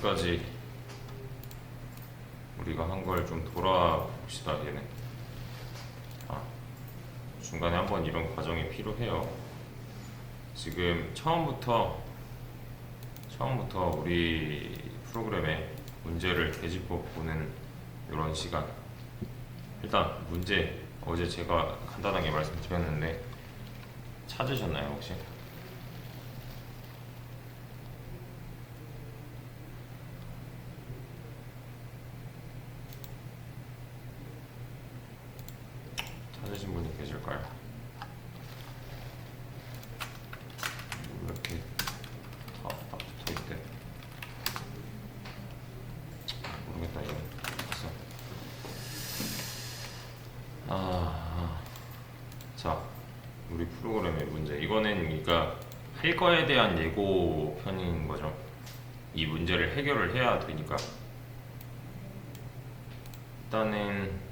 지금까지 우리가 한 걸 좀 돌아봅시다 얘는. 아, 중간에 한번 이런 과정이 필요해요. 지금 처음부터 처음부터 우리 프로그램의 문제를 되짚어 보는 이런 시간. 일단 문제 어제 제가 간단하게 말씀드렸는데 찾으셨나요 혹시? 찾으신 분이 계실까요? 왜 이렇게 다, 다 붙어 있대? 모르겠다 이거. 됐어. 아, 자 우리 프로그램의 문제. 이거는 그러니까 할 거에 대한 예고 편인 거죠. 이 문제를 해결을 해야 되니까. 일단은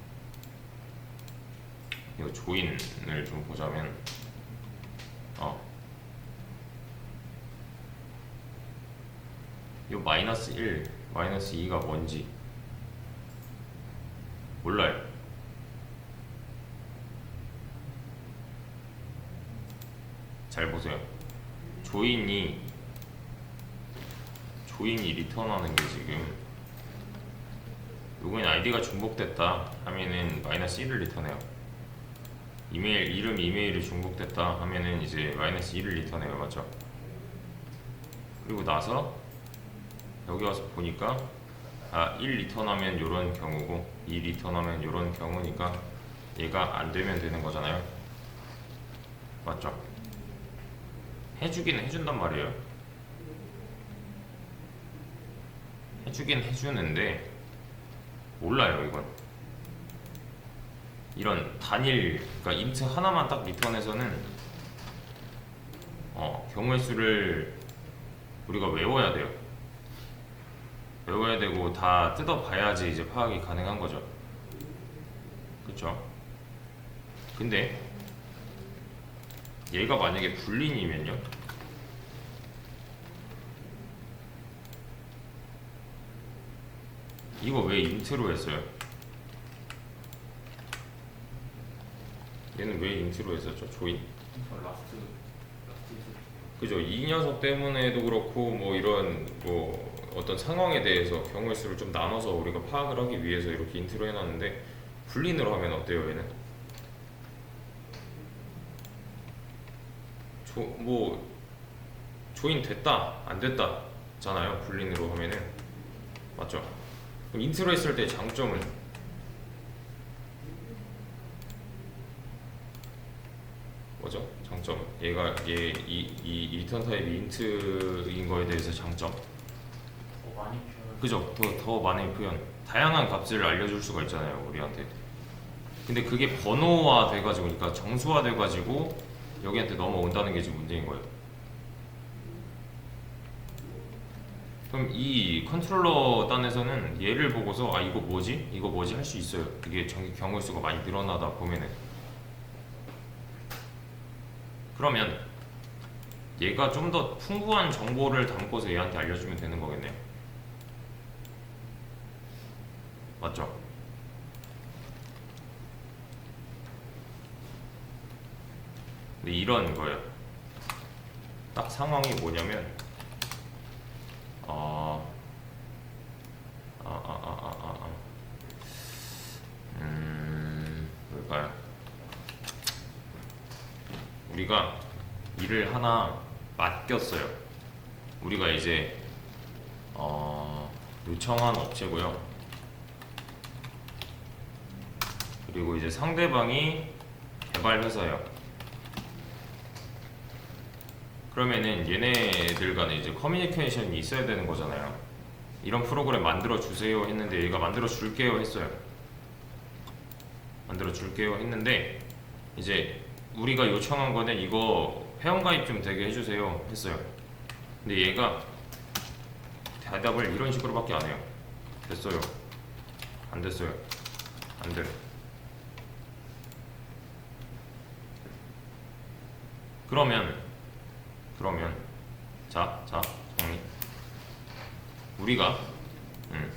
이거 조인을 좀 보자면 어. 이 마이너스 1, 마이너스 2가 뭔지 몰라요. 잘 보세요. 조인이 조인이 리턴하는 게 지금 로그인 아이디가 중복됐다 하면은 마이너스 1을 리턴해요. 이메일 이름 이메일이 중복됐다 하면은 이제 마이너스 1을 리턴해요 맞죠? 그리고 나서 여기 와서 보니까 아1 리턴하면 요런 경우고 2 리턴하면 요런 경우니까 얘가 안 되면 되는 거잖아요 맞죠? 해주기는 해준단 말이에요 해주긴 해주는데 몰라요 이건 이런 단일 그러니까 인트 하나만 딱 리턴해서는 어, 경우의 수를 우리가 외워야 돼요. 외워야 되고 다 뜯어봐야지 이제 파악이 가능한 거죠. 그렇죠? 근데 얘가 만약에 불린이면요? 이거 왜 인트로 했어요? 얘는 왜 인트로 했었죠? 조인? 라스트 라스트 그죠? 이 녀석 때문에도 그렇고 뭐 이런 뭐 어떤 상황에 대해서 경우의 수를 좀 나눠서 우리가 파악을 하기 위해서 이렇게 인트로 해놨는데 불린으로 하면 어때요 얘는? 조, 뭐 조인 됐다 안 됐다 잖아요 불린으로 하면은 맞죠? 그럼 인트로 했을 때 장점은 뭐죠? 장점 얘가 얘이 이 리턴 타입이 인트인 거에 대해서 장점? 더 많이 표현. 그죠? 더, 더 많은 표현. 다양한 값을 알려줄 수가 있잖아요 우리한테. 근데 그게 번호화 돼가지고 그러니까 정수화 돼가지고 여기한테 넘어온다는 게 지금 문제인 거예요. 그럼 이 컨트롤러 단에서는 얘를 보고서 아 이거 뭐지? 이거 뭐지? 할 수 있어요. 이게 정- 경우의 수가 많이 늘어나다 보면은 그러면 얘가 좀 더 풍부한 정보를 담고서 얘한테 알려주면 되는 거겠네요 맞죠? 근데 이런 거예요. 딱 상황이 뭐냐면, 어, 아, 아, 아, 아, 아, 아. 음, 뭘까요? 우리가 일을 하나 맡겼어요. 우리가 이제, 어, 요청한 업체고요. 그리고 이제 상대방이 개발 회사예요. 그러면은 얘네들 간에 이제 커뮤니케이션이 있어야 되는 거잖아요. 이런 프로그램 만들어 주세요 했는데 얘가 만들어 줄게요 했어요. 만들어 줄게요 했는데 이제 우리가 요청한 거는 이거 회원가입 좀 되게 해주세요 했어요. 근데 얘가 대답을 이런 식으로 밖에 안 해요. 됐어요. 안 됐어요. 안 돼. 그러면 그러면 자, 자, 정리. 우리가 음,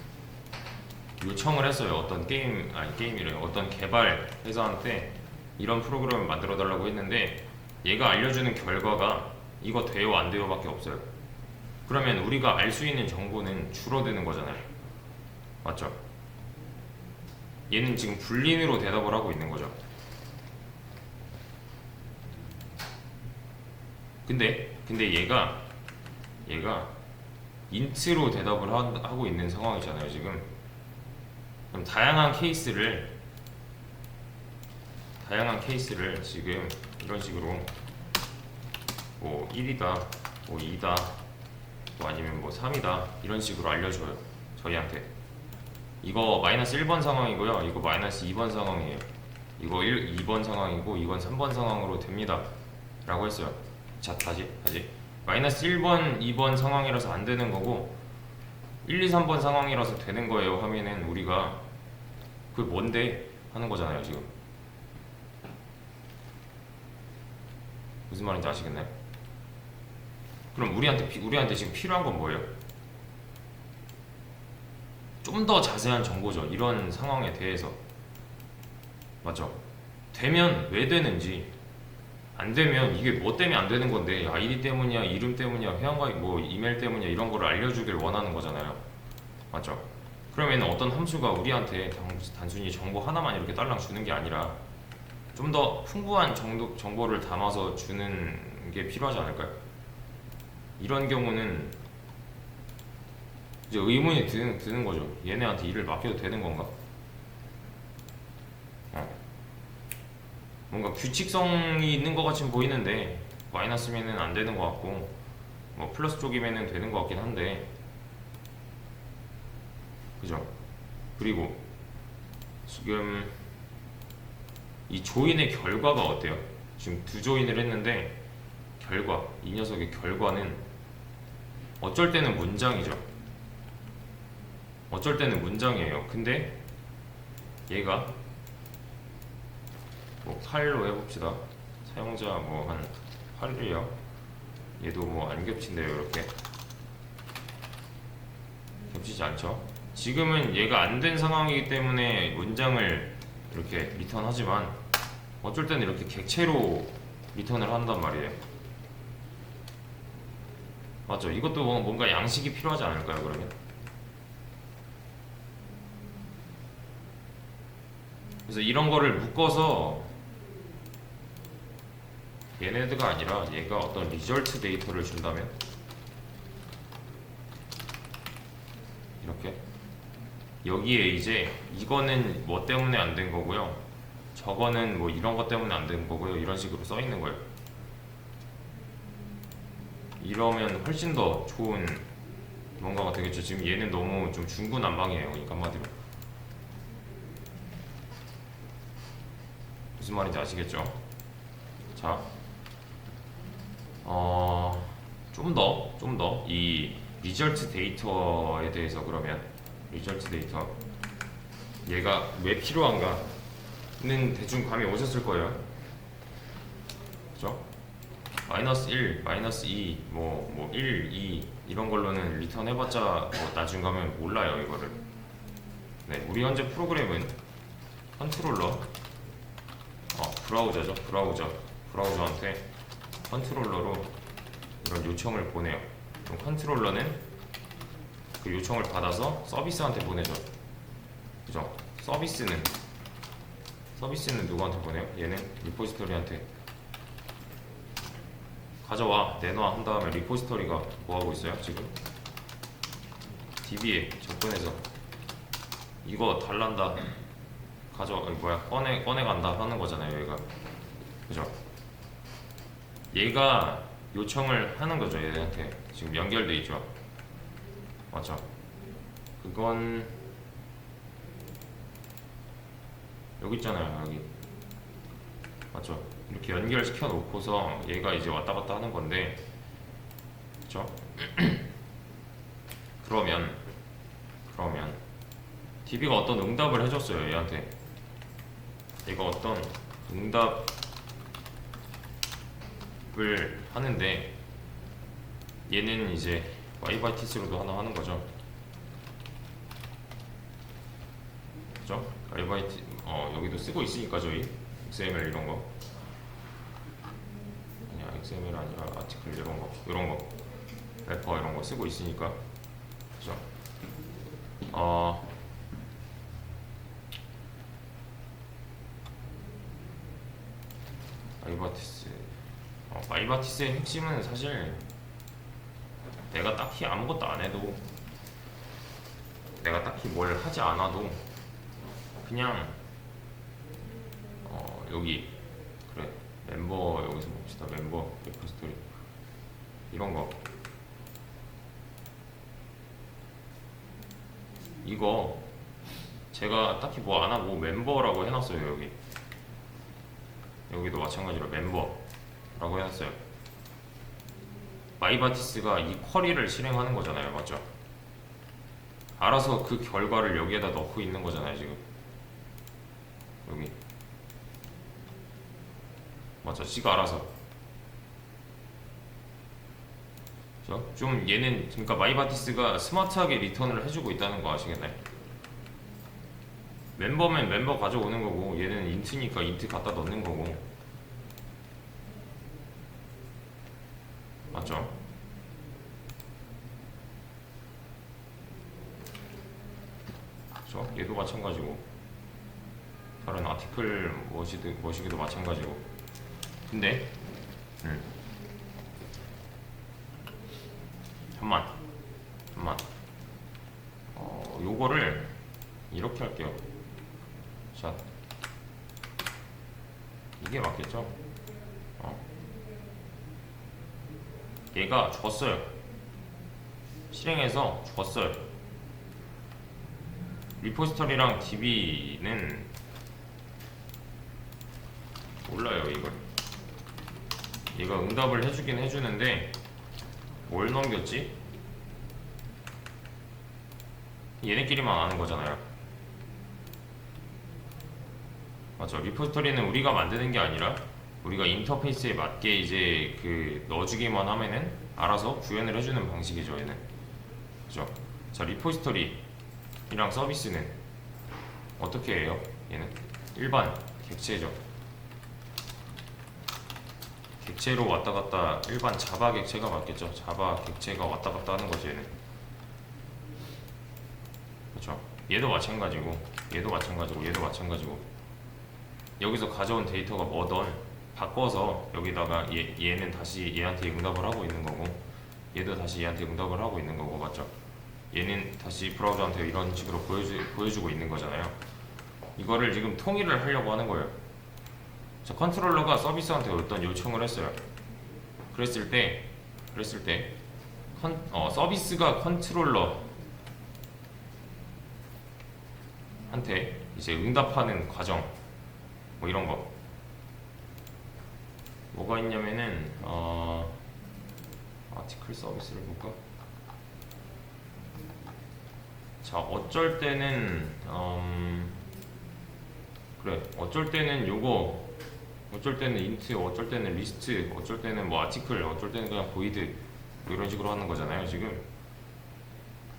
요청을 했어요. 어떤 게임 아니 게임이래요. 어떤 개발 회사한테 이런 프로그램을 만들어 달라고 했는데 얘가 알려주는 결과가 이거 돼요 안 돼요 밖에 없어요. 그러면 우리가 알 수 있는 정보는 줄어드는 거잖아요. 맞죠? 얘는 지금 불린으로 대답을 하고 있는 거죠. 근데 근데 얘가 얘가 인트로 대답을 하, 하고 있는 상황이잖아요 지금. 그럼 다양한 케이스를 다양한 케이스를 지금 이런 식으로 뭐 1이다, 뭐 2다, 뭐 아니면 뭐 3이다 이런 식으로 알려줘요 저희한테. 이거 마이너스 1번 상황이고요. 이거 마이너스 2번 상황이에요. 이거 1, 2번 상황이고 이건 3번 상황으로 됩니다. 라고 했어요. 자, 다시, 다시. 마이너스 1번, 2번 상황이라서 안 되는 거고 1, 2, 3번 상황이라서 되는 거예요 하면은 우리가 그게 뭔데 하는 거잖아요 지금. 무슨 말인지 아시겠나요? 그럼 우리한테 피- 우리한테 지금 필요한 건 뭐예요? 좀 더 자세한 정보죠. 이런 상황에 대해서. 맞죠? 되면 왜 되는지, 안 되면 이게 뭐 때문에 안 되는 건데, 아이디 때문이야, 이름 때문이야, 회원가입, 뭐 이메일 때문이야, 이런 거를 알려주길 원하는 거잖아요. 맞죠? 그러면 어떤 함수가 우리한테 단- 단순히 정보 하나만 이렇게 딸랑 주는 게 아니라 좀 더 풍부한 정도, 정보를 담아서 주는 게 필요하지 않을까요? 이런 경우는 이제 의문이 드는, 드는 거죠. 얘네한테 일을 맡겨도 되는 건가? 어. 뭔가 규칙성이 있는 것 같이 보이는데 마이너스면은 안 되는 것 같고 뭐 플러스 쪽이면은 되는 것 같긴 한데 그죠? 그리고 지금 이 조인의 결과가 어때요? 지금 두 조인을 했는데 결과 이 녀석의 결과는 어쩔 때는 문장이죠. 어쩔 때는 문장이에요. 근데 얘가 뭐 8로 해봅시다. 사용자 뭐 한 8이요. 얘도 뭐 안 겹친대요. 이렇게 겹치지 않죠. 지금은 얘가 안 된 상황이기 때문에 문장을 이렇게 리턴하지만 어쩔 때는 이렇게 객체로 리턴을 한단 말이에요. 맞죠? 이것도 뭐- 뭔가 양식이 필요하지 않을까요? 그러면? 그래서 이런 거를 묶어서 얘네들가 아니라 얘가 어떤 리절트 데이터를 준다면 이렇게 여기에 이제 이거는 뭐 때문에 안 된 거고요 저거는 뭐 이런 것 때문에 안된 거고요. 이런 식으로 써 있는 거예요. 이러면 훨씬 더 좋은 뭔가가 되겠죠. 지금 얘는 너무 좀 중구난방이에요. 그러니까 한마디로. 무슨 말인지 아시겠죠? 자, 어, 좀 더, 좀 더. 이 리절트 데이터에 대해서 그러면 리절트 데이터 얘가 왜 필요한가 는 대충 감이 오셨을 거예요. 그죠? 마이너스 1, 마이너스 2, 뭐, 뭐 1, 2 이런 걸로는 리턴 해봤자 뭐 나중 가면 몰라요 이거를. 네, 우리 현재 프로그램은 컨트롤러 어, 브라우저죠. 브라우저. 브라우저한테 컨트롤러로 이런 요청을 보내요. 그럼 컨트롤러는 그 요청을 받아서 서비스한테 보내죠. 그죠? 서비스는 서비스는 누구한테 보내요? 얘는 리포지토리한테. 가져와. 내놔. 한 다음에 리포지토리가 뭐 하고 있어요? 지금? DB에 접근해서. 이거 달란다. 가져 뭐야. 꺼내 꺼내 간다 하는 거잖아요 얘가. 그죠? 얘가 요청을 하는 거죠 얘한테. 지금 연결돼 있죠? 맞죠? 그건 여기 있잖아요 여기 맞죠? 이렇게 연결시켜 놓고서 얘가 이제 왔다 갔다 하는 건데 그쵸? 그러면 그러면 DB가 어떤 응답을 해줬어요 얘한테 얘가 어떤 응답을 하는데 얘는 이제 y by tc로도 하나 하는 거죠 그죠? y by t 어 여기도 쓰고 있으니까 저희. XML 이런 거. 아니야 XML 아니라 아티클 이런 거. 이런 거. 래퍼 이런 거 쓰고 있으니까. 그죠? 어. 바이바티스. 어, 바이바티스의 핵심은 사실 내가 딱히 아무것도 안 해도 내가 딱히 뭘 하지 않아도 그냥 어, 여기. 그래. 멤버 여기서 봅시다. 멤버 레포스토리. 이런 거. 이거 제가 딱히 뭐 안 하고 멤버라고 해놨어요 여기. 여기도 마찬가지로 멤버라고 해놨어요. 마이바티스가 이 쿼리를 실행하는 거잖아요 맞죠? 알아서 그 결과를 여기에다 넣고 있는 거잖아요 지금. 여기 맞죠? 지가 알아서? 좀 얘는 그러니까 마이바티스가 스마트하게 리턴을 해주고 있다는 거 아시겠나요? 멤버면 멤버 가져오는 거고 얘는 인트니까 인트 갖다 넣는 거고 맞죠? 얘도 마찬가지고 다른 아티클 머시드 머시기도 마찬가지고 근데? 음. 잠만 잠만. 어 요거를 이렇게 할게요. 자. 이게 맞겠죠? 어. 얘가 줬어요. 실행해서 줬어요. 리포스터리랑 DB는 몰라요 이걸 얘가 응답을 해주긴 해주는데 뭘 넘겼지? 얘네끼리만 아는 거잖아요. 맞죠 리포스터리는 우리가 만드는 게 아니라 우리가 인터페이스에 맞게 이제 그 넣어주기만 하면은 알아서 구현을 해주는 방식이죠 얘는. 그죠? 자 리포스터리랑 서비스는 어떻게 해요 얘는? 일반 객체죠 객체로 왔다 갔다 일반 자바 객체가 맞겠죠? 자바 객체가 왔다 갔다 하는 거죠 얘는. 그렇죠? 얘도 마찬가지고 얘도 마찬가지고 얘도 마찬가지고. 여기서 가져온 데이터가 뭐던 바꿔서 여기다가 얘, 얘는 다시 얘한테 응답을 하고 있는 거고 얘도 다시 얘한테 응답을 하고 있는 거고 맞죠? 얘는 다시 브라우저한테 이런 식으로 보여주, 보여주고 있는 거잖아요. 이거를 지금 통일을 하려고 하는 거예요 자 컨트롤러가 서비스한테 어떤 요청을 했어요. 그랬을 때 그랬을 때 컨, 어, 서비스가 컨트롤러 한테 이제 응답하는 과정 뭐 이런 거. 뭐가 있냐면은 어 아티클 서비스를 볼까? 자 어쩔 때는 음 그래. 어쩔 때는 요거 어쩔 때는 인트 어쩔 때는 리스트 어쩔 때는 뭐 아티클 어쩔 때는 그냥 보이드 뭐 이런 식으로 하는 거잖아요 지금.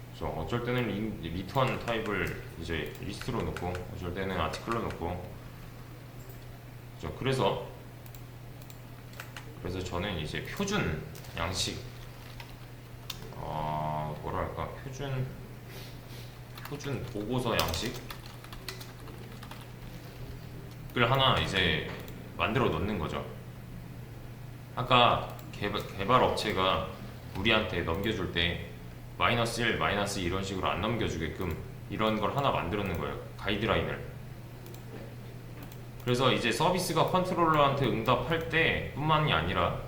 그래서 어쩔 때는 리, 리턴 타입을 이제 리스트로 놓고 어쩔 때는 아티클로 놓고. 그죠 그래서 그래서 저는 이제 표준 양식 어 뭐랄까? 표준 표준 보고서 양식을 하나 이제 만들어 놓는 거죠. 아까 개발, 개발 업체가 우리한테 넘겨줄 때 마이너스 1, 마이너스 2 이런 식으로 안 넘겨주게끔 이런 걸 하나 만들어 놓는 거예요. 가이드라인을. 그래서 이제 서비스가 컨트롤러한테 응답할 때 뿐만이 아니라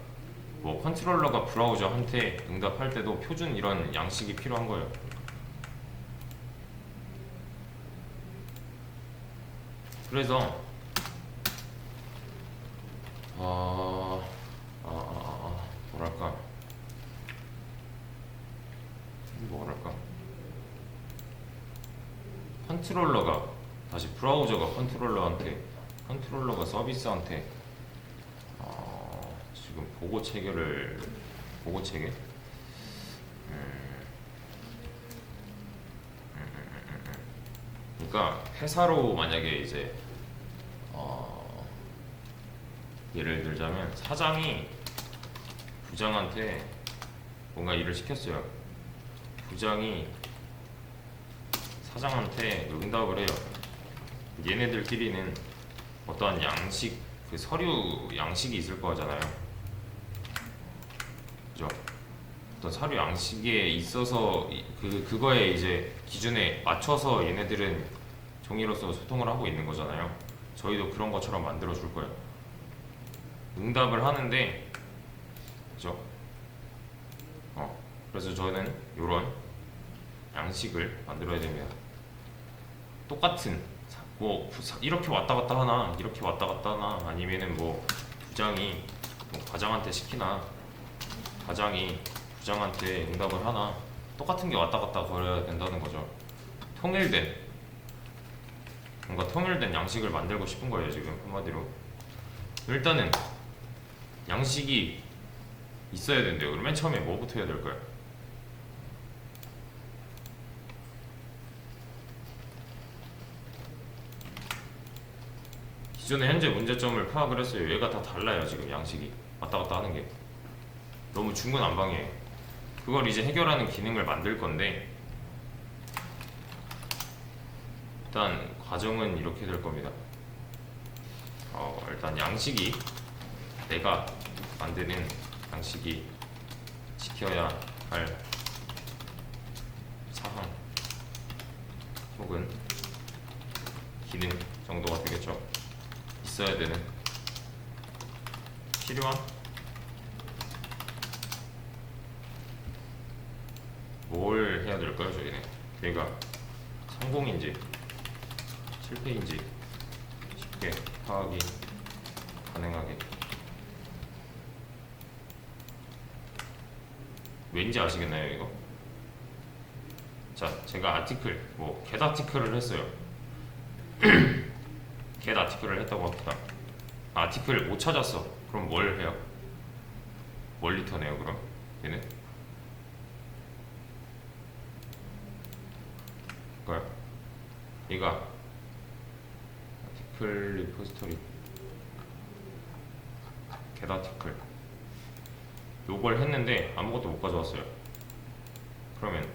뭐 컨트롤러가 브라우저한테 응답할 때도 표준 이런 양식이 필요한 거예요. 그래서 어, 아, 아, 뭐랄까? 뭐랄까? 컨트롤러가 다시 브라우저가 컨트롤러한테 컨트롤러가 서비스한테 어, 지금 보고 체계를 보고 체계. 음, 음, 음, 음, 음. 그러니까 회사로 만약에 이제 어, 예를 들자면 사장이 부장한테 뭔가 일을 시켰어요. 부장이 사장한테 응답을 해요. 얘네들끼리는 어떠한 양식, 그 서류 양식이 있을 거잖아요. 그죠? 어떤 서류 양식에 있어서 이- 그 그거에 이제 기준에 맞춰서 얘네들은 종이로서 소통을 하고 있는 거잖아요. 저희도 그런 것처럼 만들어 줄 거예요. 응답을 하는데, 그죠? 어, 그래서 저는 이런 양식을 만들어야 됩니다. 똑같은 사- 뭐 사- 이렇게 왔다 갔다 하나, 이렇게 왔다 갔다 하나, 아니면은 뭐 부장이 뭐 과장한테 시키나, 과장이 부장한테 응답을 하나 똑같은 게 왔다 갔다 거려야 된다는 거죠. 통일된 뭔가 통일된 양식을 만들고 싶은 거예요 지금 한마디로. 일단은 양식이 있어야 된대요. 맨 처음에 뭐부터 해야 될까요? 기존의 현재 문제점을 파악을 했어요. 얘가 다 달라요 지금 양식이 왔다 갔다 하는 게 너무 중구난방이에요. 그걸 이제 해결하는 기능을 만들 건데 일단 과정은 이렇게 될 겁니다. 어, 일단 양식이 내가 만드는 양식이 지켜야 할 사항 혹은 기능 정도가 되겠죠. 있어야 되는 필요한 뭘 해야 될까요, 저희는? 얘가 성공인지 실패인지 쉽게 파악이 가능하게 왠지 아시겠나요, 이거? 자, 제가 아티클, 뭐, 겟 아티클을 했어요. 겟 아티클을 했다고 합시다. 아티클 못 찾았어. 그럼 뭘 해요? 뭘 리턴해요, 그럼? 얘는? 얘가 아티클 리포지토리 겟 아티클 요걸 했는데 아무것도 못 가져왔어요. 그러면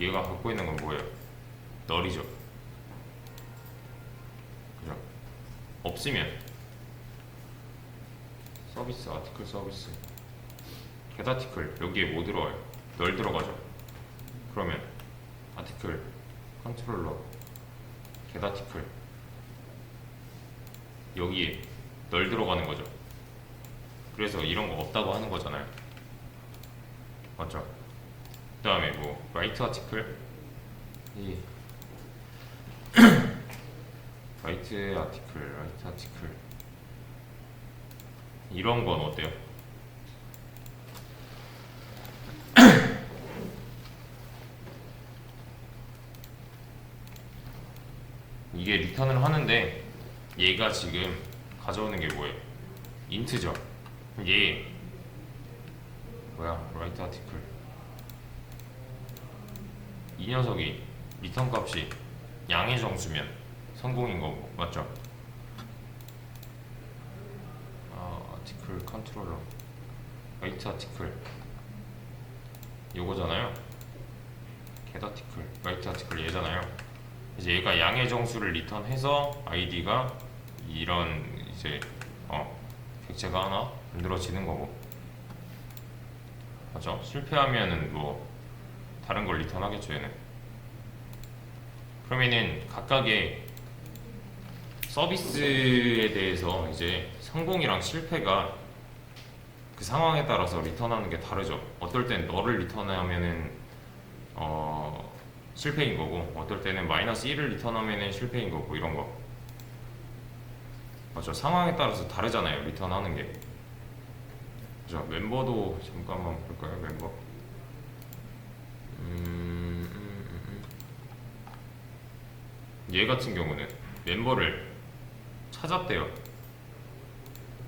얘가 갖고 있는 건 뭐예요? 널이죠. 그죠? 없으면 서비스 아티클 서비스 겟 아티클 여기에 뭐 들어와요? 널 들어가죠. 그러면 아티클 컨트롤러 겟 아티클 여기에 널 들어가는 거죠. 그래서 이런 거 없다고 하는 거잖아요. 맞죠? 그 다음에 뭐 라이트 아티클 이 라이트 아티클 라이트 아티클 이런 건 어때요? 이게 리턴을 하는데 얘가 지금 가져오는 게 뭐예요? 인트죠. 얘 뭐야? 라이트 아티클 이 녀석이 리턴 값이 양의 정수면 성공인 거고 맞죠? 아, 아티클 컨트롤러 라이트 아티클 요거잖아요. 겟 아티클 라이트 아티클 얘잖아요. 이제 얘가 양의 정수를 리턴해서 아이디가 이런 이제 어 객체가 하나 만들어지는 거고 맞죠? 실패하면은 뭐 다른 걸 리턴하겠죠 얘는 그러면은 각각의 서비스에 대해서 이제 성공이랑 실패가 그 상황에 따라서 리턴하는 게 다르죠. 어떨 땐 너를 리턴하면은 어 실패인 거고 어떨 때는 마이너스 1을 리턴하면은 실패인 거고 이런 거. 맞죠 상황에 따라서 다르잖아요 리턴하는 게 그죠 멤버도 잠깐만 볼까요 멤버 음, 음, 음, 음. 얘 같은 경우는 멤버를 찾았대요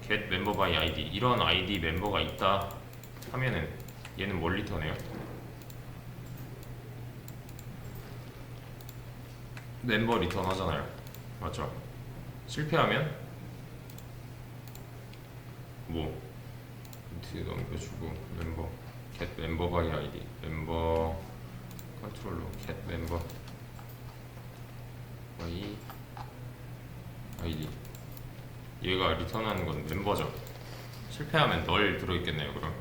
get member by id 이런 id 멤버가 있다 하면은 얘는 뭘 리턴해요 멤버 리턴 하잖아요. 맞죠? 실패하면 뭐 인트 넘겨주고 멤버 get 멤버 바이 아이디 멤버 컨트롤러 get 멤버 바이 아이디 얘가 리턴하는 건 멤버죠. 실패하면 널 들어있겠네요. 그럼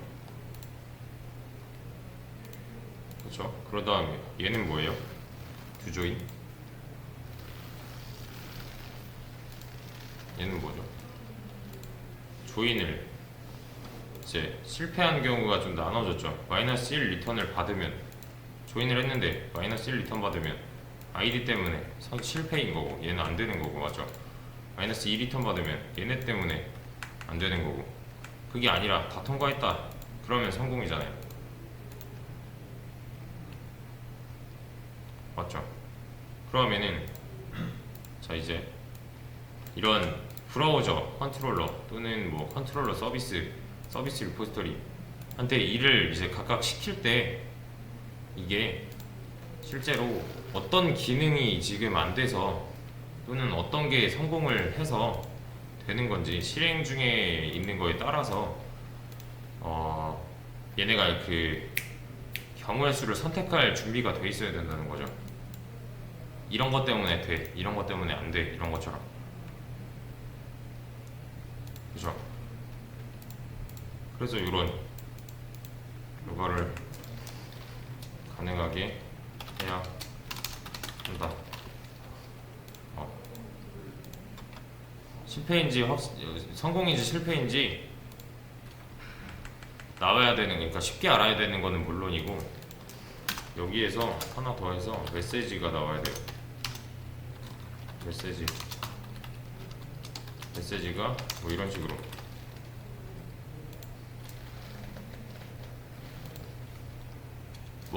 그렇죠? 그러 다음에 얘는 뭐예요? 듀조인 얘는 뭐죠? 조인을 이제 실패한 경우가 좀 나눠졌죠. 마이너스 1 리턴을 받으면 조인을 했는데 마이너스 1 리턴 받으면 아이디 때문에 선 실패인 거고 얘는 안 되는 거고 맞죠? 마이너스 2 리턴 받으면 얘네 때문에 안 되는 거고 그게 아니라 다 통과했다 그러면 성공이잖아요. 맞죠? 그러면은 자 이제 이런 브라우저 컨트롤러 또는 뭐 컨트롤러 서비스 서비스 리포지터리 한테 일을 이제 각각 시킬 때 이게 실제로 어떤 기능이 지금 안 돼서 또는 어떤 게 성공을 해서 되는 건지 실행 중에 있는 거에 따라서 어 얘네가 그 경우의 수를 선택할 준비가 돼 있어야 된다는 거죠. 이런 것 때문에 돼, 이런 것 때문에 안 돼, 이런 것처럼. 그죠? 그래서 이런 이거를 가능하게 해야 한다. 어. 실패인지 확, 성공인지 실패인지 나와야 되는 그러니까 쉽게 알아야 되는 거는 물론이고 여기에서 하나 더 해서 메시지가 나와야 돼요. 메시지 메시지가 뭐 이런 식으로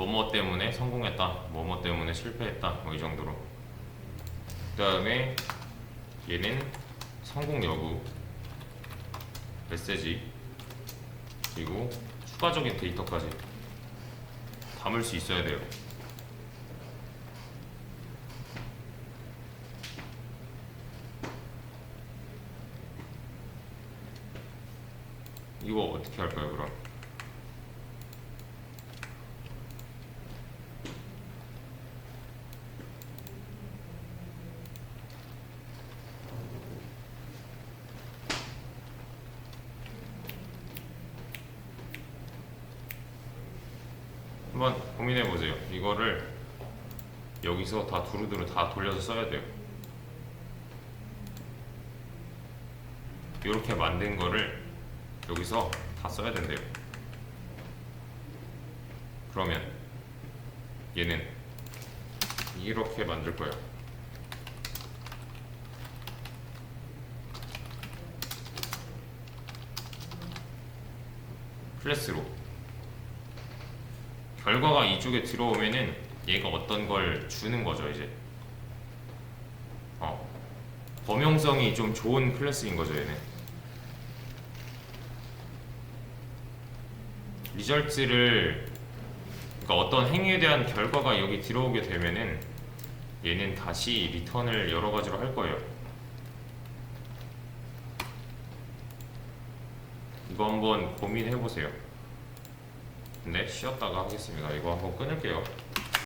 뭐뭐 때문에 성공했다 뭐뭐 때문에 실패했다 뭐 이 정도로. 그 다음에 얘는 성공 여부 메시지 그리고 추가적인 데이터까지 담을 수 있어야 돼요. 이거 어떻게 할까요 그럼 한번 고민해 보세요. 이거를 여기서 다 두루두루 다 돌려서 써야 돼요. 이렇게 만든 거를 여기서 다 써야 된대요. 그러면 얘는 이렇게 만들 거예요. 클래스로 결과가 이쪽에 들어오면은 얘가 어떤 걸 주는 거죠 이제. 어. 범용성이 좀 좋은 클래스인 거죠 얘는 리절트를 그러니까 어떤 행위에 대한 결과가 여기 들어오게 되면은 얘는 다시 리턴을 여러 가지로 할 거예요. 이거 한번 고민해 보세요. 근데 쉬었다가 하겠습니다. 이거 한번 끊을게요.